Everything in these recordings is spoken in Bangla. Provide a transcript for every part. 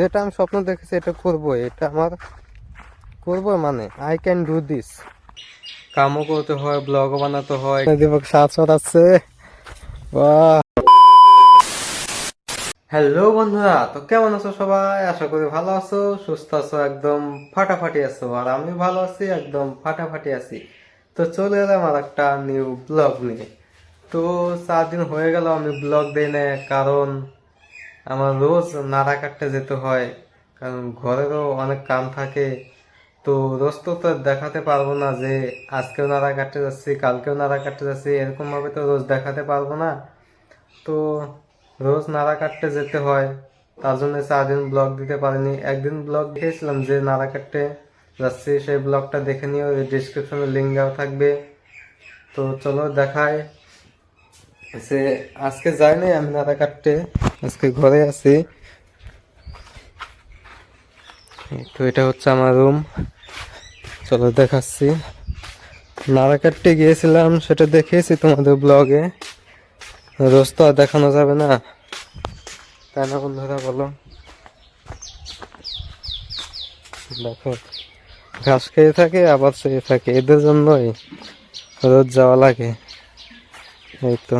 যেটা আমি স্বপ্ন দেখেছি, এটা করব এটা আমার করব মানে। আই ক্যান ডু দিস কামও করতে হয় ব্লগও বানাতে হয়। দীপক সাত ছড়াচ্ছে বাহ। হ্যালো বন্ধুরা, তো কেমন আছো সবাই? আশা করি ভালো আছো, সুস্থ আছো, একদম ফাটাফাটি আছো। আর আমি ভালো আছি, একদম ফাটাফাটি আছি। তো চলে এলাম আর একটা নিউ ব্লগ নিয়ে। তো চার দিন হয়ে গেল, আমি ব্লগ দিই না কারণ আমার রোজ নাড়া কাটতে যেতে হয়, কারণ ঘরেরও অনেক কাম থাকে। তো রোজ তো দেখাতে পারব না যে আজকেও নাড়া কাটতে যাচ্ছি, কালকেও নাড়া কাটতে যাচ্ছি, এরকমভাবে তো রোজ দেখাতে পারব না। তো রোজ নাড়া কাটতে যেতে হয়, তার জন্য চার দিন ব্লগ দিতে পারিনি। একদিন ব্লগ দিয়েছিলাম যে নাড়া কাটতে যাচ্ছি, সেই ব্লগটা দেখে নিও ডিসক্রিপশনে লিঙ্ক দেওয়া থাকবে। তো চলো দেখায় সে আজকে যাই নাই আমি নাড়া কাটতে আজকে ঘরে আছি। তো এটা হচ্ছে আমার রুম চলো দেখাচ্ছি। নাড়া কাটতে গিয়েছিলাম, সেটা দেখিয়েছি তোমাদের ব্লগে রোজ তো আর দেখানো যাবে না। তাই না বন্ধুরা, বলো। দেখো, ঘাস খেয়ে থাকে, আবার চেয়ে থাকে। এদের জন্যই রোজ যাওয়া লাগে। এই তো।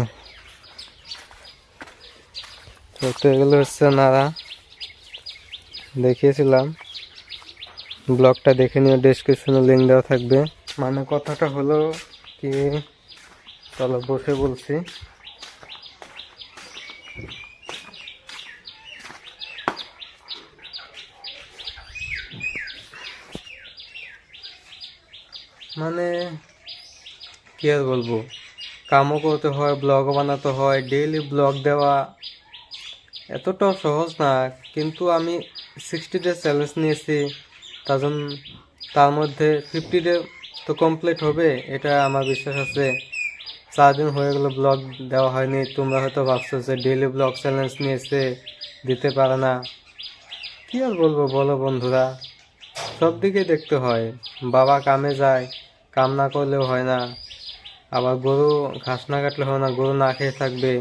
তো এগুলো হচ্ছে নাড়া। দেখিয়েছিলাম। ব্লগটা দেখে নিয়ে ডেসক্রিপশনে লিঙ্ক দেওয়া থাকবে। মানে কথাটা হলো কি? চলো, বসে বলছি। মানে কি আর বলব? কামও করতে হয়, ব্লগও বানাতে হয় ডেইলি ব্লগ দেওয়া এতটাও সহজ না, কিন্তু আমি সিক্সটি ডে চ্যালেঞ্জ নিয়েছি। তার জন্য তার মধ্যে ফিফটি ডে তো কমপ্লিট হবে, এটা আমার বিশ্বাস আছে। চার দিন হয়ে গেল ব্লগ দেওয়া হয়নি, তোমরা হয়তো ভাবছ যে ডেইলি ব্লগ চ্যালেঞ্জ নিয়েছে, দিতে পারে না। কি আর বলব, বলো বন্ধুরা। সব দিকে দেখতে হয়, বাবা কামে যায়, কাম না করলেও হয় না। আবার গরু ঘাস না কাটলে হয় না, গরু না খেয়ে থাকবে।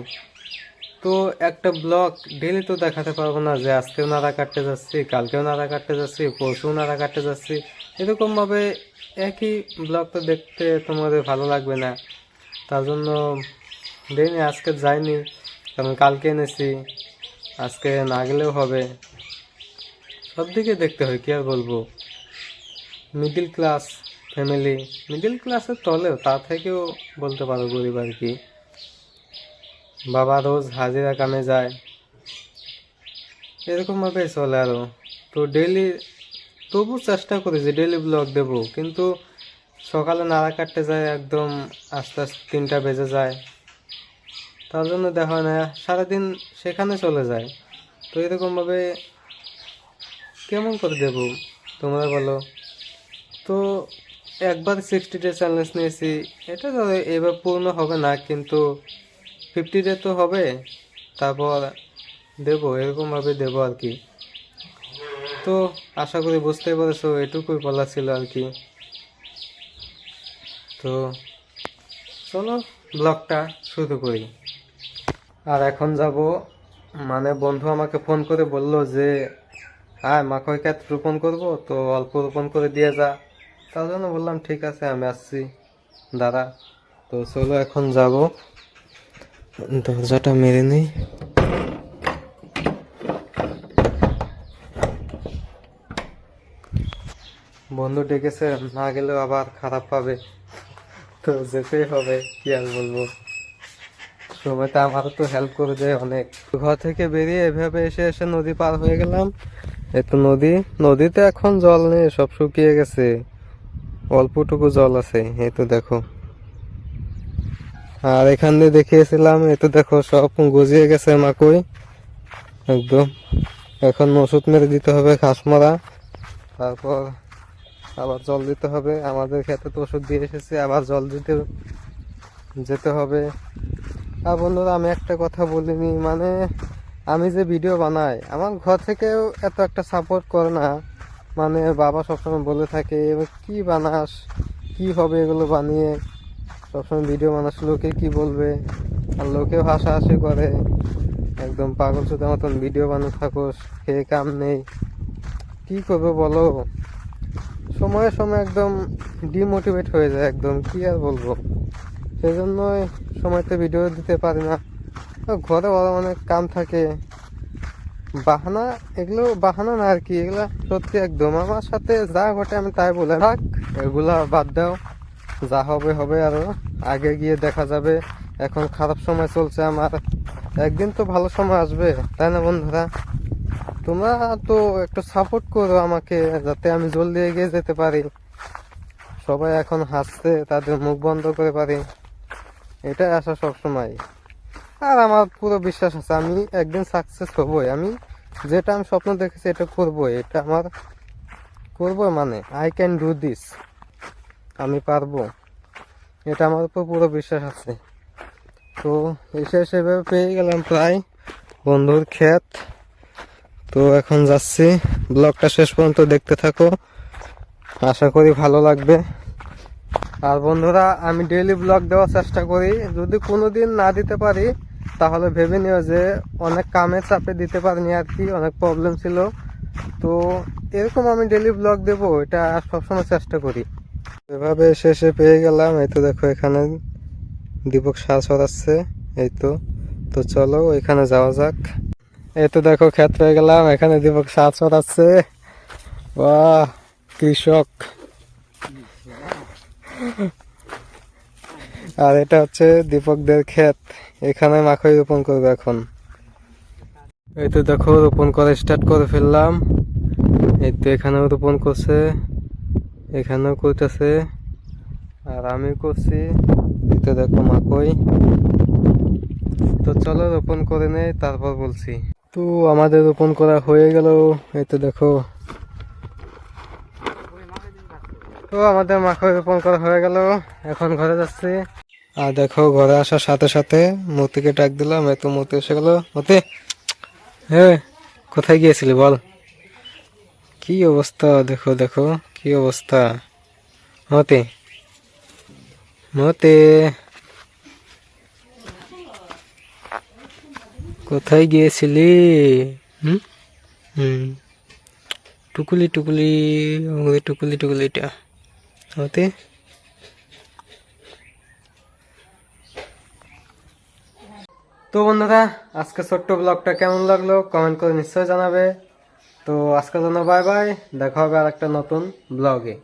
তো একটা ব্লগ ডেলি তো দেখাতে পারব না যে আজকেও নাড়া কাটতে যাচ্ছি, কালকেও নাড়া কাটতে যাচ্ছি, পরশুও নাড়া কাটতে যাচ্ছি। এরকমভাবে একই ব্লগ তো দেখতে তোমাদের ভালো লাগবে না। তার জন্য দেয়নি আজকে যাইনি, কারণ কালকে এনেছি, আজকে না গেলেও হবে। সব দিকে দেখতে হয়, কি আর বলব? মিডিল ক্লাস ফ্যামিলি মিডিল ক্লাসের তলেও, তা থেকেও বলতে পারো গরিব আর কি। বাবা রোজ হাজিরা কামে যায়। এরকমভাবে চলে আরও। তো ডেইলি তবু চেষ্টা করি যে ডেইলি ব্লগ দেব। কিন্তু সকালে নাড়া কাটতে যায়, একদম আস্তে আস্তে তিনটা বেজে যায়। তার জন্য দেখা হয় না, সারাদিন সেখানে চলে যায়। তো এরকমভাবে কেমন করে দেব, তোমরা বলো? তো একবার সিক্সটি ডে চ্যালেঞ্জ নিয়েছি। এটা তো এবার পূর্ণ হবে না, কিন্তু ফিফটি ডে তো হবে, তারপর দেবো, এরকমভাবে দেবো আর কি। তো আশা করি বুঝতে পেরেছ, এটুকুই বলা ছিল আর কি। তো চলো, ব্লগটা শুরু করি। আর এখন যাব মানে বন্ধু আমাকে ফোন করে বলল যে হ্যাঁ মাখন ক্যাত রোপণ করব, তো অল্প রোপণ করে দিয়ে যা। তার জন্য বললাম, ঠিক আছে, আমি আসছি। দাদা তো চলো, এখন যাব। দরজাটা মেরে নেই। বন্ধু ডেকেছে, না গেলেও আবার খারাপ পাবে। তো যেতেই হবে, কি আর বলব। সময়টা আমারও তো হেল্প করে দেয় অনেক। ঘর থেকে বেরিয়ে এভাবে এসে এসে নদী পার হয়ে গেলাম। এই তো নদী, নদীতে এখন জল নেই, সব শুকিয়ে গেছে। অল্পটুকু জল আছে, এই তো দেখো। আর এখান দিয়ে দেখিয়েছিলাম, এই তো দেখো সব গজিয়ে গেছে মাকই। একদম। এখন ওষুধ মেরে দিতে হবে ঘাস মারা তারপর আবার জল দিতে হবে। আমাদের খেতে তো ওষুধ দিয়ে এসেছি, আবার জল দিতে যেতে হবে। আর বন্ধুরা, আমি একটা কথা বলিনি মানে আমি যে ভিডিও বানাই, আমার ঘর থেকেও এত একটা সাপোর্ট করে না। মানে বাবা সবসময় বলে থাকে কি বানাস? কি হবে এগুলো বানিয়ে? সবসময় ভিডিও বানাস, লোকে কি বলবে? আর লোকেও হাসাহাসি করে। একদম পাগল সুদের মতন ভিডিও বানাতে থাকোস খেয়ে কাম নেই। কি করব বলো? সময়ে সময় একদম ডিমোটিভেট হয়ে যায় একদম, কি আর বলব? সেই জন্যই সময়তে ভিডিও দিতে পারি না। ঘরে বড় অনেক কাম থাকে। বাহানা, এগুলো বাহানা না আর কি, এগুলা সত্যি একদম। আমার সাথে যা ঘটে আমি তাই বলে থাক এগুলা বাদ দাও। যা হবে হবে আরও। আগে গিয়ে দেখা যাবে। এখন খারাপ সময় চলছে আমার। একদিন তো ভালো সময় আসবে, তাই না বন্ধুরা? তোমরা তো একটু সাপোর্ট করো আমাকে, যাতে আমি জলদি এগিয়ে যেতে পারি। সবাই এখন হাসছে, তাদের মুখ বন্ধ করে পারি। এটাই আশা সবসময় আর আমার পুরো বিশ্বাস আছে, আমি একদিন সাকসেস হবই। আমি যেটা আমি স্বপ্ন দেখেছি, এটা করব এটা আমার করব মানে আই ক্যান ডু দিস আমি পারব। এটা আমার উপর পুরো বিশ্বাস আছে। তো এসে সেভাবে পেয়ে গেলাম প্রায় বন্ধুর ক্ষেত। তো এখন যাচ্ছি। ব্লগটা শেষ পর্যন্ত দেখতে থাকো। আশা করি ভালো লাগবে। আর বন্ধুরা, আমি ডেইলি ব্লগ দেওয়ার চেষ্টা করি। যদি কোনো দিন না দিতে পারি, তাহলে ভেবে নিও যে অনেক কামের চাপে দিতে পারিনি আর কি, অনেক প্রবলেম ছিল। তো এরকম আমি ডেইলি ব্লগ দেবো, এটা সবসময় চেষ্টা করি। এভাবে শেষে পেয়ে গেলাম। এই তো দেখো, এখানে দীপক সাজ ছড়াচ্ছে এই তো তো চলো, এখানে যাওয়া যাক। এই তো দেখো ক্ষেত পেয়ে গেলাম। এখানে দীপক সাজ আছে বাহ কৃষক আর এটা হচ্ছে দীপকদের ক্ষেত। এখানে মাখই রোপণ করবে এখন। এই তো দেখো, রোপণ করা স্টার্ট করে ফেললাম। এই তো এখানেও রোপণ করছে। এখানেও করতেছে আর আমি করছি তো দেখো মাকই তো চলো রোপণ করে নেই, তারপর বলছি। তো আমাদের রোপণ করা হয়ে গেল তো দেখো। তো আমাদের মাখন রোপণ করা হয়ে গেল, এখন ঘরে যাচ্ছি। আর দেখো, ঘরে আসার সাথে সাথে মতিকে ডাক দিলাম, এত মতি এসে গেল। মতি হ্যাঁ কোথায় গিয়েছিলি বল? কি অবস্থা? দেখো দেখো। কি অবস্থা? মতে মতে কোথায় গিয়েছিলি? হুম? হুম। টুকুলি টুকুলি টুকুলি টুকুলিটা। হতে তো বন্ধুরা, আজকে ছোট্ট ব্লগটা কেমন লাগল? কমেন্ট করে নিশ্চয়ই জানাবে। তো আজকের জন্য বাই বাই দেখা হবে আর একটা নতুন ব্লগে